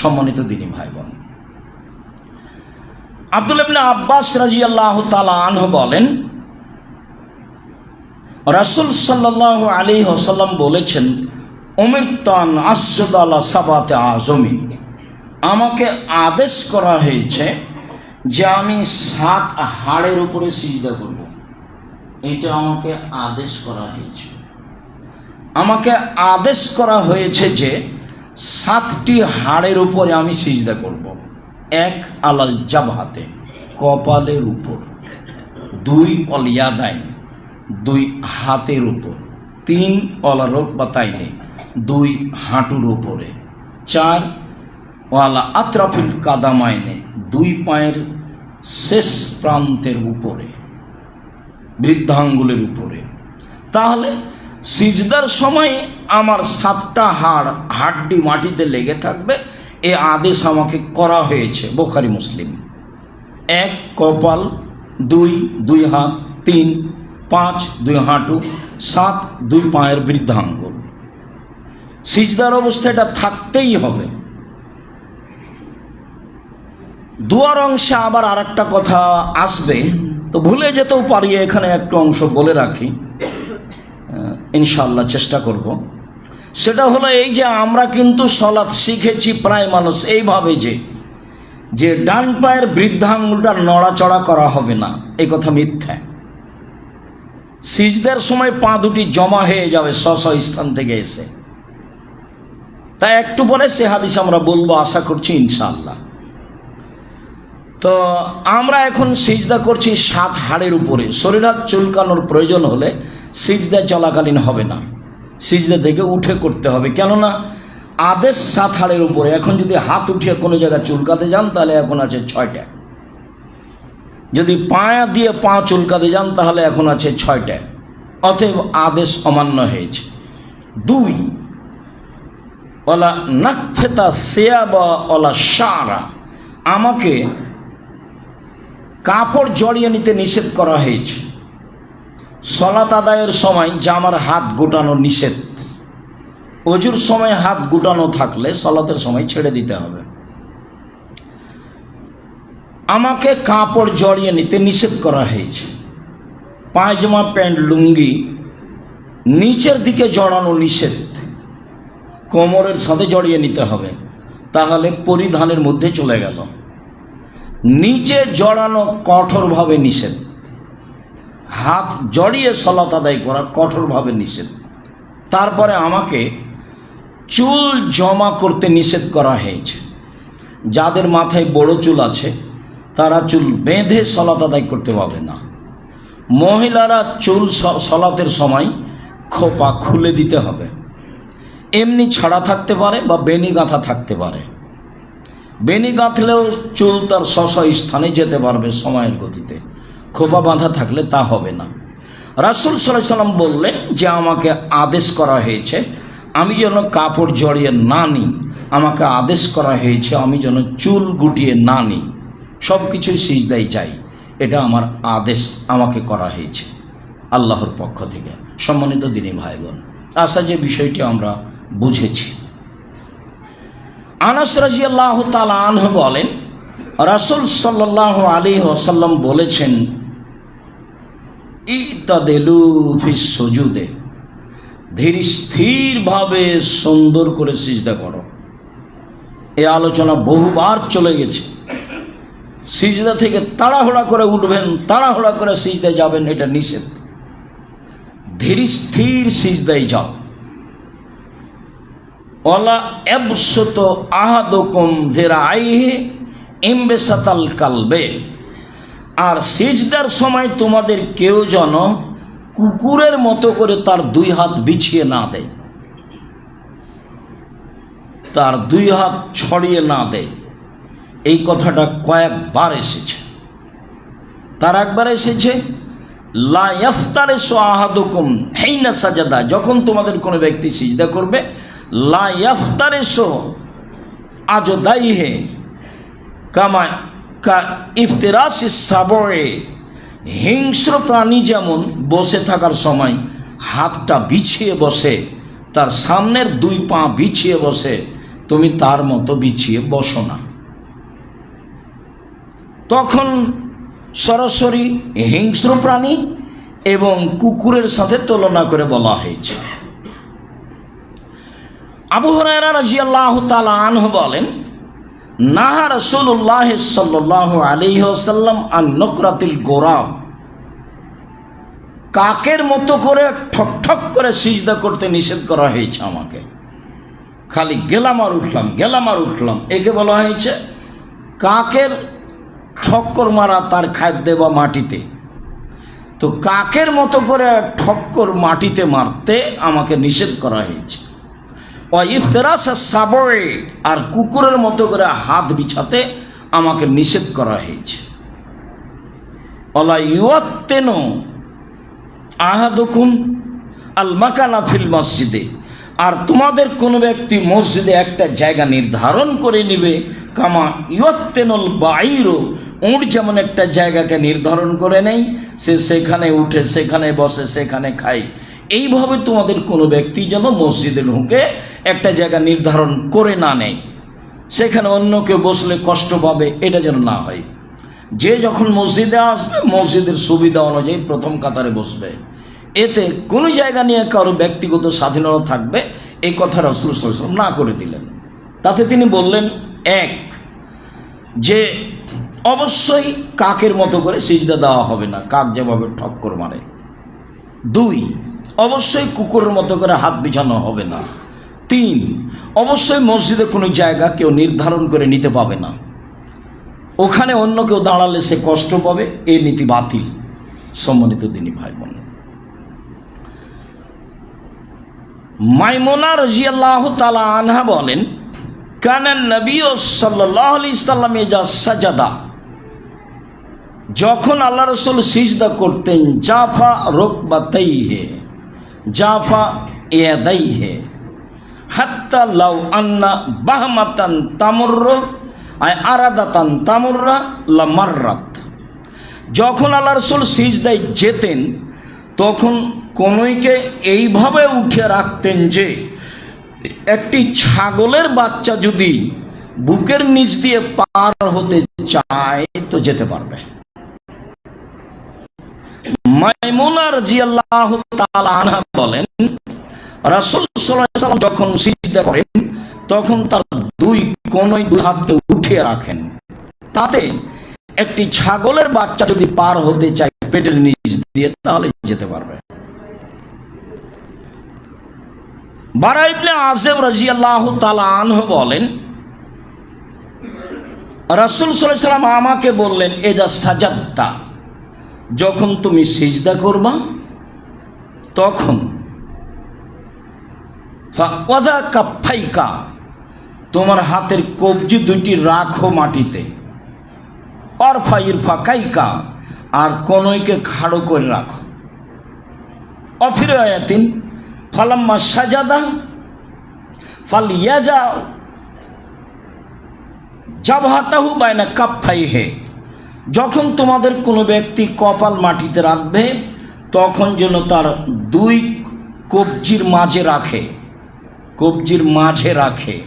সম্মানিত দিনী ভাই বোন আব্দুল আব্বাস রাজিয়াল্লাহ তালা আনহ বলেন, রাসুল সাল্লাহ আলী হোসাল্লাম বলেছেন অমির তান আসদ আল্লাহ সাবাতে আজমি আমাকে আদেশ করা হয়েছে যে আমি সাত হাড়ের উপরে সিজদা করব। এটা আমাকে আদেশ করা হয়েছে। আমাকে আদেশ করা হয়েছে যে সাতটি হাড়ের উপরে আমি সিজদা করব। এক আলাল জাবহাতে, কপালের উপর। দুই অলিয়াদাইন দুই হাতের উপর। তিন অলারোগ বা তাইনে দুই হাঁটুর উপরে। চার ওয়ালা আত্রাফিল কাদামাইনে, দুই পায়ের শেষ প্রান্তের উপরে, বৃদ্ধাঙ্গুলের উপরে। তাহলে সিজদার সময় আমার সাতটা হাড়, হাড্ডি মাটিতে লেগে থাকবে, এ আদেশ আমাকে করা হয়েছে, বোখারি মুসলিম। এক কপাল, দুই দুই হাত, তিন, পাঁচ, দুই হাঁটু, সাত, দুই পায়ের বৃদ্ধাঙ্গুল। সিজদার অবস্থা এটা থাকতেই হবে। দুয়ার অংশে আবার আর একটা কথা আসবে, তো ভুলে যেতেও পারি, এখানে একটু অংশ বলে রাখি। ইনশাল্লাহ চেষ্টা করব। সেটা হলো এই যে আমরা কিন্তু সলাৎ শিখেছি প্রায় মানুষ এইভাবে যে যে ডান পায়ের বৃদ্ধাঙ্গুলটা নড়াচড়া করা হবে না। এই কথা মিথ্যা। সিজদের সময় পা দুটি জমা হয়ে যাবে স্ব স্থান থেকে এসে। তাই একটু পরে সে হাদিস আমরা বলব, আশা করছি ইনশাল্লাহ তো আমরা এখন সিজদা করছি সাত হাড়ের উপরে। শরীর চুলকানোর প্রয়োজন হলে সিজদা চলাকালীন হবে না। সিজদা থেকে উঠে করতে হবে। কেননা আদেশ সাত হাড়ের উপরে। এখন যদি হাত উঠিয়ে কোনো জায়গায় চুলকাতে যান, তাহলে এখন আছে ছয়টা। যদি পায়া দিয়ে পা চুলকাতে যান, তাহলে এখন আছে ছয়টা। অতএব আদেশ অমান্য হয়েছে। দুই ওলা নাকফেতা সেয়া বা ওলা সারা আমাকে কাপড় জড়িয়ে নিতে নিষেধ করা হয়েছে। সলাত আদায়ের সময় জামার হাত গোটানো নিষেধ। অজুর সময় হাত গোটানো থাকলে সলাতের সময় ছেড়ে দিতে হবে। আমাকে কাপড় জড়িয়ে নিতে নিষেধ করা হয়েছে। পায়জামা, প্যান্ট, লুঙ্গি নিচের দিকে জড়ানো নিষেধ। কোমরের সাথে জড়িয়ে নিতে হবে। তাহলে পরিধানের মধ্যে চলে গেল। নিচে জড়ানো কঠোরভাবে নিষেধ। হাত জড়িয়ে সলাত আদায় করা কঠোরভাবে নিষেধ। তারপরে আমাকে চুল জমা করতে নিষেধ করা হয়েছে। যাদের মাথায় বড় চুল আছে, তারা চুল বেঁধে সলাত আদায় করতে পারবে না। মহিলারা চুল সলাতের সময় খোপা খুলে দিতে হবে। এমনি ছাড়া থাকতে পারে বা বেনি গাঁথা থাকতে পারে। বেনি গাঁথলেও চুল তার স্ব স্থানে যেতে পারবে সময়ের গতিতে। খোপা বাঁধা থাকলে তা হবে না। রাসুল সাল্লাহ সাল্লাম বললেন, যে আমাকে আদেশ করা হয়েছে, আমি যেন কাপড় জড়িয়ে না নিই, আমাকে আদেশ করা হয়েছে, আমি যেন চুল গুটিয়ে না নিই সব কিছুই সিজদাই যাই এটা আমার আদেশ আমাকে করা হয়েছে আল্লাহর পক্ষ থেকে। সম্মানিত দিনী ভাই বোন আশা যে বিষয়টি আমরা বুঝেছি। আনাস রাজি আল্লাহ তালা আনহ বলেন, রাসুল সাল্লাহ আলী ওসাল্লাম বলেছেন ইতাদেলু ফিস সজুদে। ধীর স্থিরভাবে সুন্দর করে সিজদা করো। এ আলোচনা বহুবার চলে গেছে। সিজদা থেকে তাড়াহুড়া করে উঠবেন, তাড়াহুড়া করে সিজদায় যাবেন, এটা নিষেধ। ধীর স্থির সিজদায় যাও। ওলা এবসত আহাদকম ধেরা আইহে এমবেসাতাল কালবে। আর সিজদার সময় তোমাদের কেউ যেন কুকুরের মতো করে তার দুই হাত বিছিয়ে না দেয়। তার দুই হাত ছড়িয়ে না দেয়। এই কথাটা কয়েকবার এসেছে। তার একবার এসেছে, লা ইফতারে আহাদুকুম হেইনা সাজাদা। যখন তোমাদের কোনো ব্যক্তি সিজদা করবে, লা ইফতারে সো আজদাই হে কামা কা সাবরে, হিংস্র প্রাণী যেমন বসে থাকার সময় হাতটা বিছিয়ে বসে, তার সামনের দুই পা বিছিয়ে বসে, তুমি তার মতো বিছিয়ে বসো না। তখন সরাসরি হিংস্র প্রাণী এবং কুকুরের সাথে তুলনা করে বলা হয়েছে। আবু হরাইরা রাজিয়াল্লাহ তাআলা আনহু বলেন নাহা রাসূলুল্লাহ সাল্লাল্লাহু আলাইহি ওয়াসাল্লাম আন নকরাতিল গোরাব কাকের মতো করে ঠক ঠক করে সিজদা করতে নিষেধ করা হয়েছে আমাকে। খালি গেলাম আর উঠলাম, গেলাম আর উঠলাম। একে বলা হয়েছে, কাকের ঠক্কর মারা তার খাদ্যে বা মাটিতে। তো কাকের মতো করে ঠক্কর মাটিতে মারতে আমাকে নিষেধ করা হয়েছে। ইফতেরাস সাবয়ে আর কুকুরের মতো করে হাত বিছাতে আমাকে নিষেধ করা হয়েছে। অলা ইউয়াত্তেন আহাদুকুম আল মাকানা ফিল মসজিদে, আর তোমাদের কোনো ব্যক্তি মসজিদে একটা জায়গা নির্ধারণ করে নেবে, কামা ইয়ত্তেনল বাইরো উঁট যেমন একটা জায়গাকে নির্ধারণ করে নেই, সে সেখানে উঠে, সেখানে বসে, সেখানে খায়। এইভাবে তোমাদের কোনো ব্যক্তি যেন মসজিদে ঢুকে একটা জায়গা নির্ধারণ করে না নেয়। সেখানে অন্য কেউ বসলে কষ্ট পাবে, এটা যেন না হয়। যে যখন মসজিদে আসবে, মসজিদের সুবিধা অনুযায়ী প্রথম কাতারে বসবে। এতে কোনো জায়গা নিয়ে কারও ব্যক্তিগত স্বাধীনতা থাকবে, এই কথা রসুল না করে দিলেন। তাতে তিনি বললেন, এক, যে অবশ্যই কাকের মতো করে সিজদা দেওয়া হবে না, কাক যেভাবে ঠক্কর মারে। দুই অবশ্যই কুকুরের মতো করে হাত বিছানো হবে না। তিন, অবশ্যই মসজিদে কোনো জায়গা কেউ নির্ধারণ করে নিতে পাবে না। ওখানে অন্য কেউ দাঁড়ালে সে কষ্ট পাবে এই নীতি বাতিল। সম্মানিত দিনী ভাই বোন মাইমোনা রাজিয়াল্লাহ তালা আনহা বলেন কানান নবী ও সাল্লাহ আলি সাল্লামে যা সাজাদা। যখন আল্লাহ রসুল সিজদা করতেন, জাফা রোকবা তাই হে জাফা এদাই হে হাত্তা লাউ আন্না বাহমাতান তামর্র, আয় আরাদাতান তামর্রা লামার্রাত। যখন আল্লাহ রসুল সিজদায় যেতেন, তখন কনইকে এইভাবে উঠে রাখতেন যে, একটি ছাগলের বাচ্চা যদি বুকের নিচ দিয়ে পার হতে চায়, তো যেতে পারবে। মাইমুনার জিয়াল্লাহ তাআলা বলেন, রাসূল ওয়াসাল্লাম যখন সিজদা করেন, তখন তার দুই কোনই দুই হাতকে উঠিয়ে রাখেন। তাতে একটি ছাগলের বাচ্চা যদি পার হতে চায় পেটের নিচ দিয়ে, তাহলে যেতে পারবে। বারা ইবনে আসেব আনহু বলেন, রাসূল সাল্লাম আমাকে বললেন, এজা সাজাদতা। যখন তুমি সিজদা করবা, তখন ফাওয়াদা কাফাইকা, তোমার হাতের কবজি দুইটি রাখো মাটিতে। অরফা ইরফা আর কনইকে খাড়ো করে রাখো। অফির আয়াতিন, ফালাম্মা সাজাদা ফাল ইয়াজা জাবহাতাহু বাইনা কাপ্পাই হে যখন তোমাদের কোনো ব্যক্তি কপাল মাটিতে রাখবে, তখন যেন তার দুই কবজির মাঝে রাখে, কবজির মাঝে রাখে।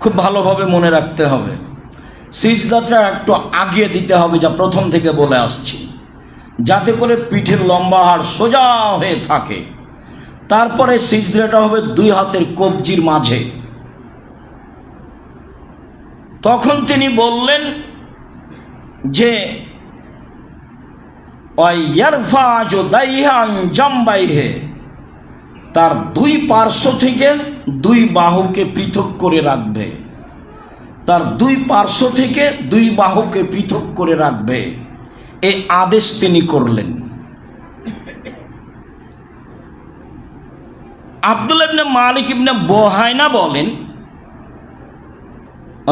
খুব ভালোভাবে মনে রাখতে হবে। সিজদাটা একটু আগিয়ে দিতে হবে যা প্রথম থেকে বলে আসছি। যাতে করে পিঠের লম্বা হাড় সোজা হয়ে থাকে। তারপরে সিজদাটা হবে দুই হাতের কবজির মাঝে। তখন তিনি বললেন যে তার দুই পার্শ্ব থেকে দুই বাহুকে পৃথক করে রাখবে। তার দুই পার্শ্ব থেকে দুই বাহুকে পৃথক করে রাখবে। এই আদেশ তিনি করলেন। আব্দুল ইবনে মালিক ইবনে বোহাইনা বলেন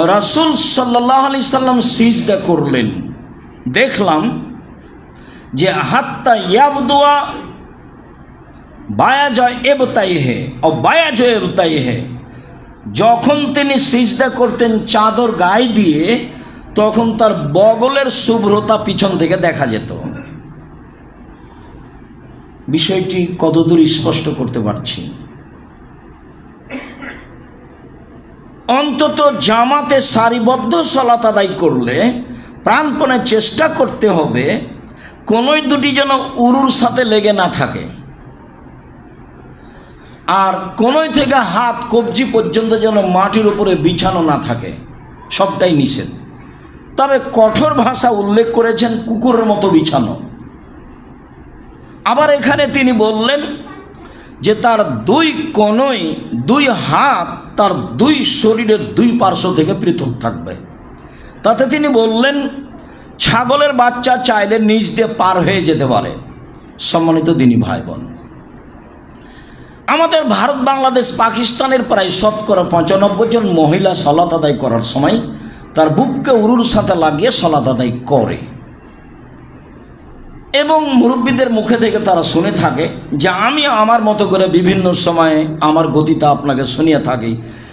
রাসুল সাল্লাহ আলি সাল্লাম সিজদা করলেন। দেখলাম যে হাত্তা ইয়াবদুয়া বায়া জয় এবতাই হে ও বায়া জয় এবতাই হে যখন তিনি সিজদা করতেন চাদর গায়ে দিয়ে, তখন তার বগলের শুভ্রতা পিছন থেকে দেখা যেত। বিষয়টি কতদূর স্পষ্ট করতে পারছি? অন্তত জামাতে সারিবদ্ধ সলাত আদায় করলে প্রাণপণে চেষ্টা করতে হবে, কোনোই দুটি যেন উরুর সাথে লেগে না থাকে। আর কোনোই থেকে হাত কবজি পর্যন্ত যেন মাটির উপরে বিছানো না থাকে, সবটাই নিষেধ। তবে কঠোর ভাষা উল্লেখ করেছেন কুকুরের মতো বিছানো। আবার এখানে তিনি বললেন যে তার দুই কোনোই, দুই হাত তার দুই শরীরের দুই পার্শ্ব থেকে পৃথক থাকবে। তাতে তিনি বললেন, ছাগলের বাচ্চা চাইলে নিজ দিয়ে পার হয়ে যেতে পারে। সম্মানিত দিনী ভাই বোন আমাদের ভারত, বাংলাদেশ, পাকিস্তানের প্রায় শতকরা পঁচানব্বই জন মহিলা সলাত আদায় করার সময় তার বুককে উরুর সাথে লাগিয়ে সলাত আদায় করে। এবং মুরব্বীদের মুখে থেকে তারা শুনে থাকে যে আমি আমার মতো করে বিভিন্ন সময়ে আমার গতিতে আপনাকে শুনিয়ে থাকি।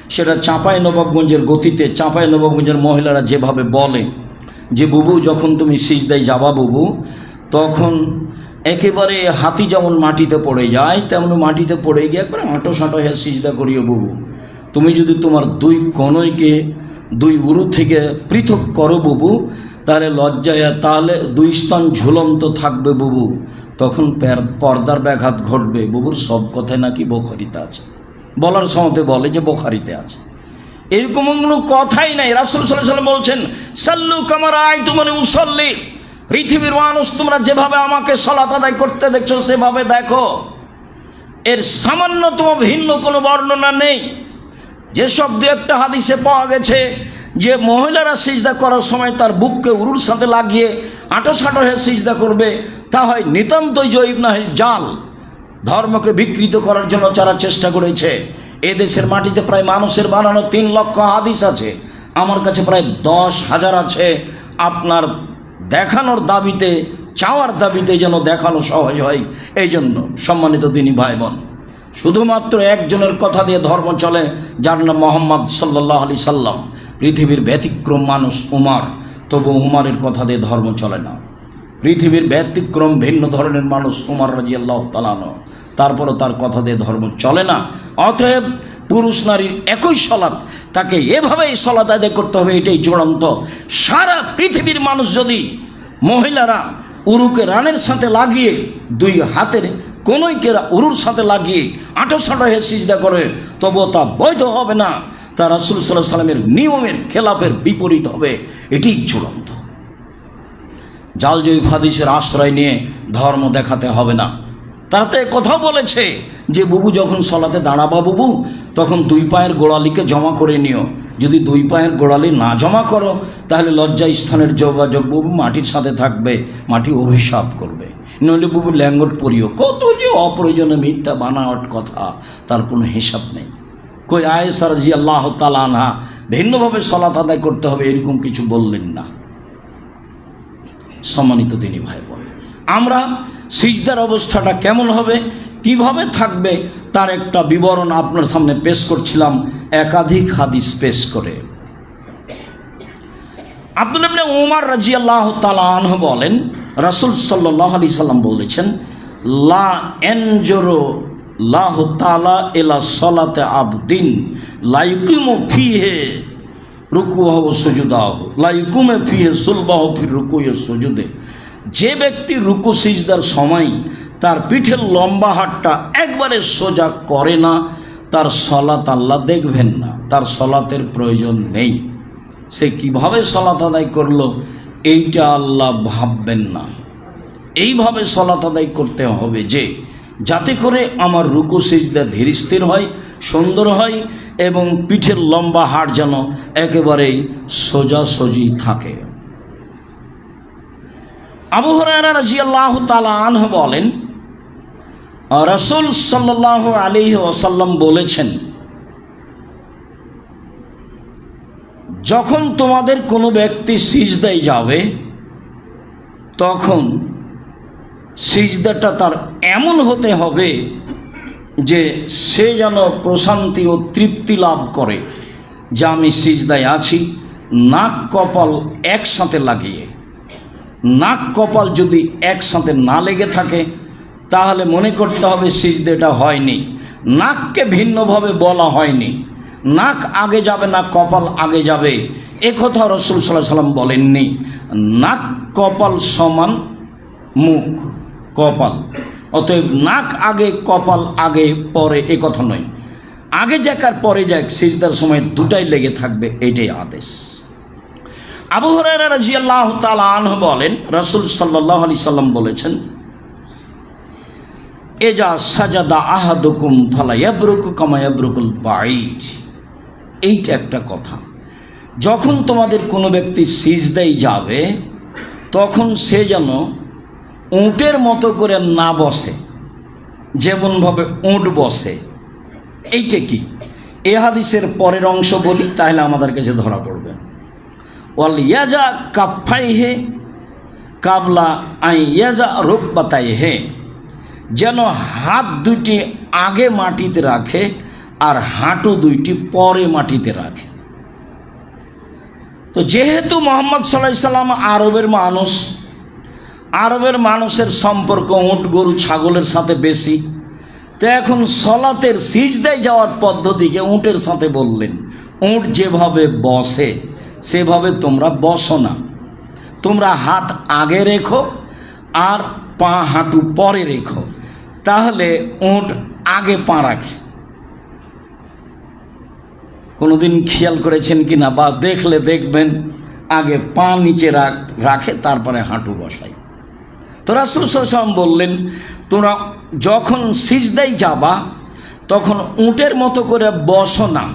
সেটা চাঁপাই নবাবগঞ্জের গতিতে, চাঁপাই নবাবগঞ্জের মহিলারা যেভাবে বলে যে, বুবু, যখন তুমি সিজদায় যাবা বুবু, তখন একেবারে হাতি যেমন মাটিতে পড়ে যায়, তেমন মাটিতে পড়ে গিয়ে একবারে আঁটো সাঁটো হয়ে সিজদা করিও বুবু। তুমি যদি তোমার দুই কনইকে দুই উরু থেকে পৃথক করো বুবু তাহলে লজ্জায় তাহলে দুই স্তন ঝুলন্ত থাকবে বুবু। তখন পর্দার ব্যাঘাত ঘটবে। বুবুর সব কথায় নাকি বখারিতে আছে। বলার সময়তে বলে যে বখারিতে আছে। এরকম কোনো কথাই নাই। রাসুল সাল্লাম বলছেন, সাল্লু কামার আয় তোমার উসল্লি। পৃথিবীর মানুষ, তোমরা যেভাবে আমাকে সলাত আদায় করতে দেখছ, সেভাবে দেখো। এর সামান্যতম ভিন্ন কোনো বর্ণনা নেই। যেসব দু একটা হাদিসে পাওয়া গেছে যে মহিলারা সিজদা করার সময় তার বুককে উরুর সাথে লাগিয়ে আঁটো সাঁটো হয়ে সিজদা করবে, তা হয় নিতান্তই জৈব না হয় জাল ধর্মকে বিকৃত করার জন্য যারা চেষ্টা করেছে। এ দেশের মাটিতে প্রায় মানুষের বানানো তিন লক্ষ হাদিস আছে। আমার কাছে প্রায় দশ হাজার আছে। আপনার দেখানোর দাবিতে, চাওয়ার দাবিতে যেন দেখানো সহজ হয় এই জন্য সম্মানিত তিনি ভাই বোন শুধুমাত্র একজনের কথা দিয়ে ধর্ম চলে, যার নাম মোহাম্মদ সাল্লাহ আলি সাল্লাম। পৃথিবীর ব্যতিক্রম মানুষ উমার, তবু উমারের কথা দিয়ে ধর্ম চলে না। পৃথিবীর ব্যতিক্রম ভিন্ন ধরনের মানুষ উমার রাজি আল্লাহ তালানো তারপরও তার কথা দিয়ে ধর্ম চলে না। অতএব পুরুষ নারীর একই সলাৎ, তাকে এভাবেই সলাৎ আদায় করতে হবে, এটাই চূড়ান্ত। সারা পৃথিবীর মানুষ যদি মহিলারা উরুকে রানের সাথে লাগিয়ে, দুই হাতের কোনোইকে উরুর সাথে লাগিয়ে আঁটো সাঁটো হয়ে সিজদা করে, তবুও তা বৈধ হবে না। তা রাসুল সাল্লাহ সাল্লামের নিয়মের খেলাফের বিপরীত হবে। এটিই চূড়ান্ত। জাল জয়ীফ হাদিসের আশ্রয় নিয়ে ধর্ম দেখাতে হবে না। তারা তো কথা বলেছে যে, বুবু যখন সলাতে দাঁড়াবা বুবু, তখন দুই পায়ের গোড়ালিকে জমা করে নিও। যদি দুই পায়ের গোড়ালি না জমা করো, তাহলে লজ্জা স্থানের যোগাযোগ বুবু মাটির সাথে থাকবে, মাটি অভিশাপ করবে। নইলে বুবু ল্যাঙ্গট পরিও। কত যে অপ্রয়োজনীয় মিথ্যা, বানাওয়াট কথা, তার কোনো হিসাব নেই। কই আয়েসার জি আল্লাহ তালানহা ভিন্নভাবে সলাত আদায় করতে হবে, এরকম কিছু বললেন না। সম্মানিত তিনি ভাই বোন আমরা সিজদার অবস্থাটা কেমন হবে, কীভাবে থাকবে, তার একটা বিবরণ আপনার সামনে পেশ করছিলাম, একাধিক হাদিস পেশ করে। আব্দুল উমার রাজিয়াল্লাহ তালাহ বলেন, রাসূল সাল্লাহ আলি সাল্লাম বলেছেন, লা এনজোরো লাহ তালা এলা সলাতে আবদিন, লাইকুমু ফিহে রুকুহ সুজুদাহ, লাইকুমে ফিহে সুলবাহ ফি রুকুয়ে সুজুদে। যে ব্যক্তি রুকু সিজদার সময় তার পিঠের লম্বা হাতটা একবারে সোজা করে না, তার সলাত আল্লাহ দেখবেন না, তার সলাতের প্রয়োজন নেই। সে কীভাবে সলাত আদায় করল, এইটা আল্লাহ ভাববেন না। এইভাবে সলাত আদায় করতে হবে যে যাতে করে আমার রুকু সিজদা ধীরস্থির হয়, সুন্দর হয় এবং পিঠের লম্বা হাড় যেন একেবারেই সোজাসুজি থাকে। আবু হরারা রাজি আল্লাহ তালাহ বলেন, রসুল সাল্লাহ আলী ওসাল্লাম বলেছেন, যখন তোমাদের কোনো ব্যক্তি সিজদায় যাবে, তখন সিজদাটা তার এমন হতে হবে যে সে যেন প্রশান্তি ও তৃপ্তি লাভ করে, যে আমি সিজদায় আছি। নাক কপাল একসাথে লাগিয়ে। নাক কপাল যদি একসাথে না লেগে থাকে, তাহলে মনে করতে হবে সিজদেটা হয়নি। নাককে ভিন্নভাবে বলা হয়নি। নাক আগে যাবে না, কপাল আগে যাবে। এ কথা রসুল সাল্লাহ সাল্লাম বলেননি। নাক কপাল সমান মুখ। কপাল। অতএব নাক আগে, কপাল আগে, পরে এ কথা নয়। আগে যাক আর পরে যাক, সিজদার সময় দুটাই লেগে থাকবে, এটাই আদেশ। আবু হরাইরা রাজিয়াল্লাহ তাআলা আনহু বলেন, রাসূল সাল্লাহ আলাইহি সাল্লাম বলেছেন, এজা সাজাদা আহাদুকুম ফালা ইয়াবরুকু কামা ইয়াবরুকুল বাইর এইটা একটা কথা। যখন তোমাদের কোনো ব্যক্তি সিজদাই যাবে, তখন সে যেন উঁটের মতো করে না বসে, যেমনভাবে উঁট বসে। এইটা কি? এ হাদিসের পরের অংশ বলি, তাহলে আমাদের কাছে ধরা পড়বে। ওয়াল ইয়াজা কাফাই হে কাবলা আই ইয়াজা রোকবাতাই হে যেন হাত দুইটি আগে মাটিতে রাখে আর হাঁটু দুইটি পরে মাটিতে রাখে। তো যেহেতু মোহাম্মদ সাল্লাহ সাল্লাম আরবের মানুষ আরবের মানুষের সম্পর্ক উঁট, গরু, ছাগলের সাথে বেশি। তো এখন সলাতের সিজদায় যাওয়ার পদ্ধতিকে উঁটের সাথে বললেন। উঁট যেভাবে বসে, সেভাবে তোমরা বসো না। তোমরা হাত আগে রেখো আর পা হাঁটু পরে রেখো। তাহলে উঁট আগে পা রাখে। কোনোদিন খেয়াল করেছেন কি না বা দেখলে দেখবেন, আগে পা নিচে রাখ, রাখে, তারপরে হাঁটু বসাই তো রাসুল সাল্লাম বললেন, তোমরা যখন সিজদাই যাবা, তখন উঁটের মতো করে বসো না।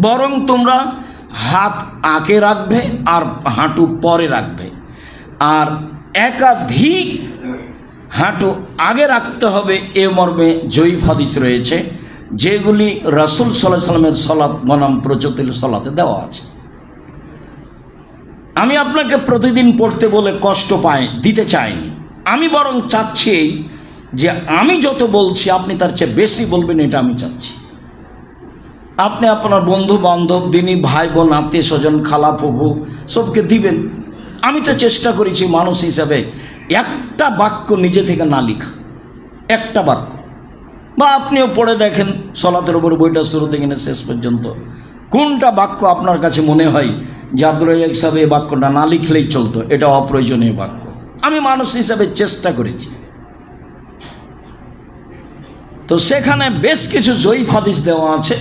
বরং তোমরা হাত আগে রাখবে আর হাঁটু পরে রাখবে। আর একাধিক হাঁটু আগে রাখতে হবে, এ মর্মে জয়ীফ হাদিস রয়েছে, যেগুলি রাসুল সাল্লাহ সাল্লামের সলাৎ বনাম প্রচতিল সলাতে দেওয়া আছে। আমি আপনাকে প্রতিদিন পড়তে বলে কষ্ট পাই দিতে চাইনি। আমি বরং চাচ্ছি যে আমি যত বলছি, আপনি তার চেয়ে বেশি বলবেন, এটা আমি চাচ্ছি। আপনি আপনার বন্ধু বান্ধব দিনী ভাই বোন, আত্মীয় স্বজন, খালা ফুফু, সবকে দিবেন। আমি তো চেষ্টা করেছি মানুষ হিসাবে একটা বাক্য নিজে থেকে না লিখা। একটা বাক্য। বা আপনিও পড়ে দেখেন, সলাতের উপর বইটা শুরু থেকে নিয়ে শেষ পর্যন্ত। কোনটা বাক্য আপনার কাছে মনে হয় যে আব্দুল সাহেব এই বাক্যটা না লিখলেই চলতো? এটা অপ্রয়োজনীয় বাক্য। আমি মানুষ হিসাবে চেষ্টা করেছি। তো সেখানে বেশ কিছু জয়ীফ হাদিস দেওয়া আছে,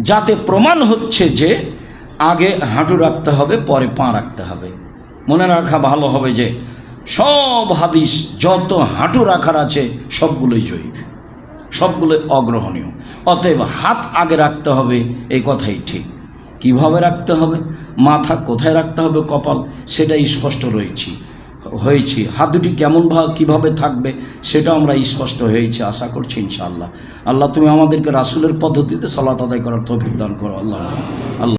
যাতে প্রমাণ হচ্ছে যে আগে হাঁটু রাখতে হবে, পরে পা রাখতে হবে। মনে রাখা ভালো হবে যে সব হাদিস, যত হাঁটু রাখার আছে, সবগুলোই জৈব সবগুলো অগ্রহণীয়। অতএব হাত আগে রাখতে হবে, এই কথাই ঠিক। কীভাবে রাখতে হবে? মাথা কোথায় রাখতে হবে কপাল? সেটাই স্পষ্ট রয়েছি। হয়েছি। হাত দুটি কেমন ভাব কীভাবে থাকবে সেটা আমরা স্পষ্ট হয়েছে, আশা করছি ইনশাআল্লাহ। আল্লাহ তুমি আমাদেরকে রাসুলের পদ্ধতিতে সলাত আদায় করার তৌফিক দান করো আল্লাহ আল্লাহ।